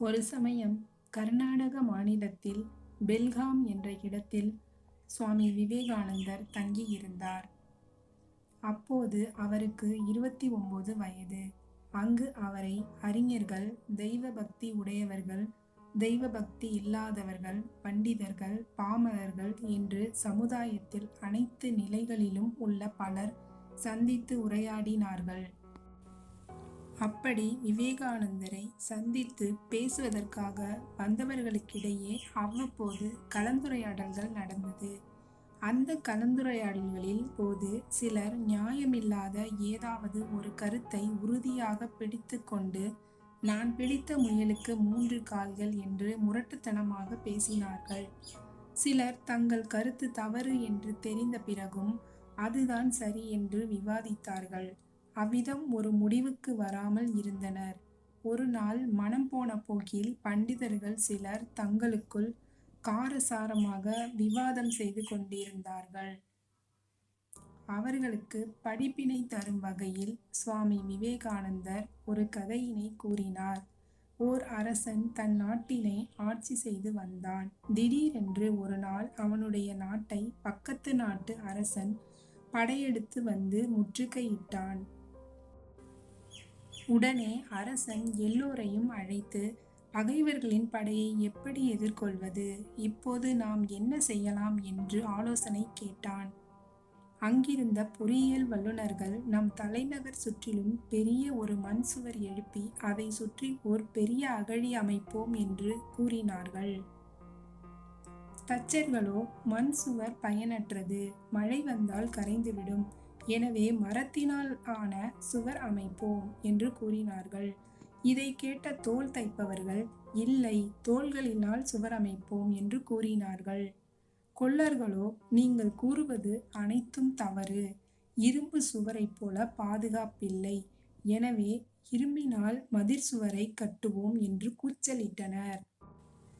ஒரு சமயம் கர்நாடக மாநிலத்தில் பெல்காம் என்ற இடத்தில் சுவாமி விவேகானந்தர் தங்கியிருந்தார். அப்போது அவருக்கு இருபத்தி ஒன்பது வயது. அங்கு அவரை அறிஞர்கள் தெய்வ பக்தி உடையவர்கள் தெய்வ பக்தி இல்லாதவர்கள் பண்டிதர்கள் பாமரர்கள் என்று சமுதாயத்தில் அனைத்து நிலைகளிலும் உள்ள பலர் சந்தித்து உரையாடினார்கள். அப்படி விவேகானந்தரை சந்தித்து பேசுவதற்காக வந்தவர்களுக்கிடையே அவ்வப்போது கலந்துரையாடல்கள் நடந்தது. அந்த கலந்துரையாடல்களில் போது சிலர் நியாயமில்லாத ஏதாவது ஒரு கருத்தை உறுதியாக பிடித்து கொண்டு நான் பிடித்த முயலுக்கு மூன்று கால்கள் என்று முரட்டுத்தனமாக பேசினார்கள். சிலர் தங்கள் கருத்து தவறு என்று தெரிந்த பிறகும் அதுதான் சரி என்று விவாதித்தார்கள். அவ்விதம் ஒரு முடிவுக்கு வராமல் இருந்தனர். ஒரு நாள் மனம் போன போக்கில் பண்டிதர்கள் சிலர் தங்களுக்குள் காரசாரமாக விவாதம் செய்து கொண்டிருந்தார்கள். அவர்களுக்கு படிப்பினை தரும் வகையில் சுவாமி விவேகானந்தர் ஒரு கதையினை கூறினார். ஓர் அரசன் தன் நாட்டினை ஆட்சி செய்து வந்தான். திடீரென்று ஒரு நாள் அவனுடைய நாட்டை பக்கத்து நாட்டு அரசன் படையெடுத்து வந்து முற்றுகையிட்டான். உடனே அரசன் எல்லோரையும் அழைத்து பகைவர்களின் படையை எப்படி எதிர்கொள்வது? இப்போது நாம் என்ன செய்யலாம்? என்று ஆலோசனை கேட்டான். அங்கிருந்த பொறியியல் வல்லுநர்கள் நம் தலைநகர் சுற்றிலும் பெரிய ஒரு மண் சுவர் எழுப்பி அதை சுற்றி ஓர் பெரிய அகழி அமைப்போம் என்று கூறினார்கள். தச்சர்களோ மண் சுவர் பயனற்றது. மழை வந்தால் கரைந்துவிடும். எனவே மரத்தினால் ஆன சுவர் அமைப்போம் என்று கூறினார்கள். இதை கேட்ட தோல் தைப்பவர்கள் இல்லை தோள்களினால் சுவர் அமைப்போம் என்று கூறினார்கள். கொள்ளர்களோ நீங்கள் கூறுவது அனைத்தும் தவறு. இரும்பு சுவரைப் போல பாதுகாப்பில்லை. எனவே இரும்பினால் மதிர் சுவரை கட்டுவோம் என்று கூச்சலிட்டனர்.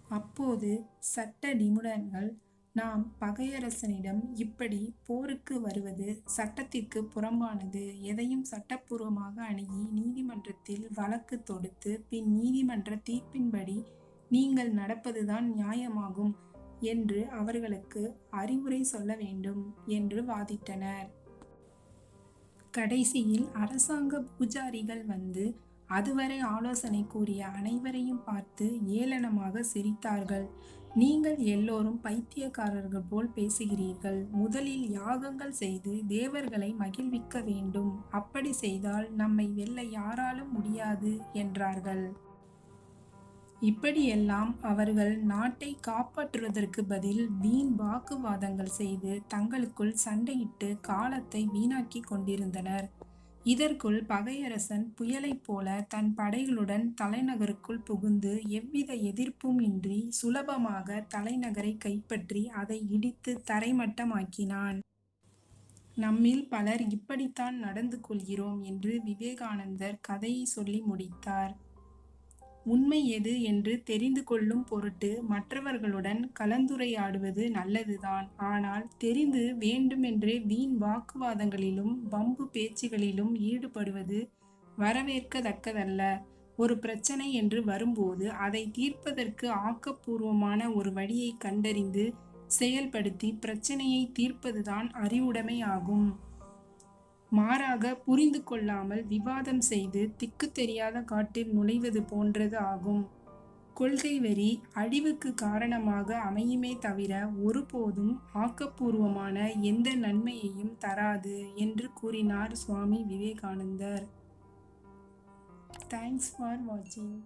அப்போது சட்ட நிபுணர்கள் நாம் பகையரசனிடம் இப்படி போருக்கு வருவது சட்டத்திற்கு புறம்பானது எதையும் சட்டப்பூர்வமாக அணுகி நீதிமன்றத்தில் வழக்கு தொடுத்து பின் நீதிமன்ற தீர்ப்பின்படி நீங்கள் நடப்பதுதான் நியாயமாகும் என்று அவர்களுக்கு அறிவுரை சொல்ல வேண்டும் என்று வாதிட்டனர். கடைசியில் அரசாங்க பூஜாரிகள் வந்து அதுவரை ஆலோசனை கூறிய அனைவரையும் பார்த்து ஏளனமாக சிரித்தார்கள். நீங்கள் எல்லோரும் பைத்தியக்காரர்கள் போல் பேசுகிறீர்கள். முதலில் யாகங்கள் செய்து தேவர்களை மகிழ்விக்க வேண்டும். அப்படி செய்தால் நம்மை வெல்ல யாராலும் முடியாது என்றார்கள். இப்படியெல்லாம் அவர்கள் நாட்டை காப்பாற்றுவதற்கு பதில் வீண் வாக்குவாதங்கள் செய்து தங்களுக்குள் சண்டையிட்டு காலத்தை வீணாக்கி கொண்டிருந்தனர். இதற்குள் பகையரசன் புயலைப் போல தன் படைகளுடன் தலைநகருக்குள் புகுந்து எவ்வித எதிர்ப்பும் இன்றி சுலபமாக தலைநகரை கைப்பற்றி அதை இடித்து தரைமட்டமாக்கினான். நம்மில் பலர் இப்படித்தான் நடந்து கொள்கிறோம் என்று விவேகானந்தர் கதையை சொல்லி முடித்தார். உண்மை எது என்று தெரிந்து கொள்ளும் பொருட்டு மற்றவர்களுடன் கலந்துரையாடுவது நல்லதுதான். ஆனால் தெரிந்து வேண்டுமென்றே வீண் வாக்குவாதங்களிலும் வம்பு பேச்சுகளிலும் ஈடுபடுவது வரவேற்கத்தக்கதல்ல. ஒரு பிரச்சனை என்று வரும்போது அதை தீர்ப்பதற்கு ஆக்கப்பூர்வமான ஒரு வழியை கண்டறிந்து செயல்படுத்தி பிரச்சனையை தீர்ப்பதுதான் அறிவுடைமை ஆகும். மாறாக புரிந்து கொள்ளாமல் விவாதம் செய்து திக்கு தெரியாத காட்டில் நுழைவது போன்றது ஆகும். கொள்கை வெறி அழிவுக்கு காரணமாக அமையுமே தவிர ஒருபோதும் ஆக்கப்பூர்வமான எந்த நன்மையையும் தராது என்று கூறினார் சுவாமி விவேகானந்தர். தேங்க்ஸ் ஃபார் வாட்சிங்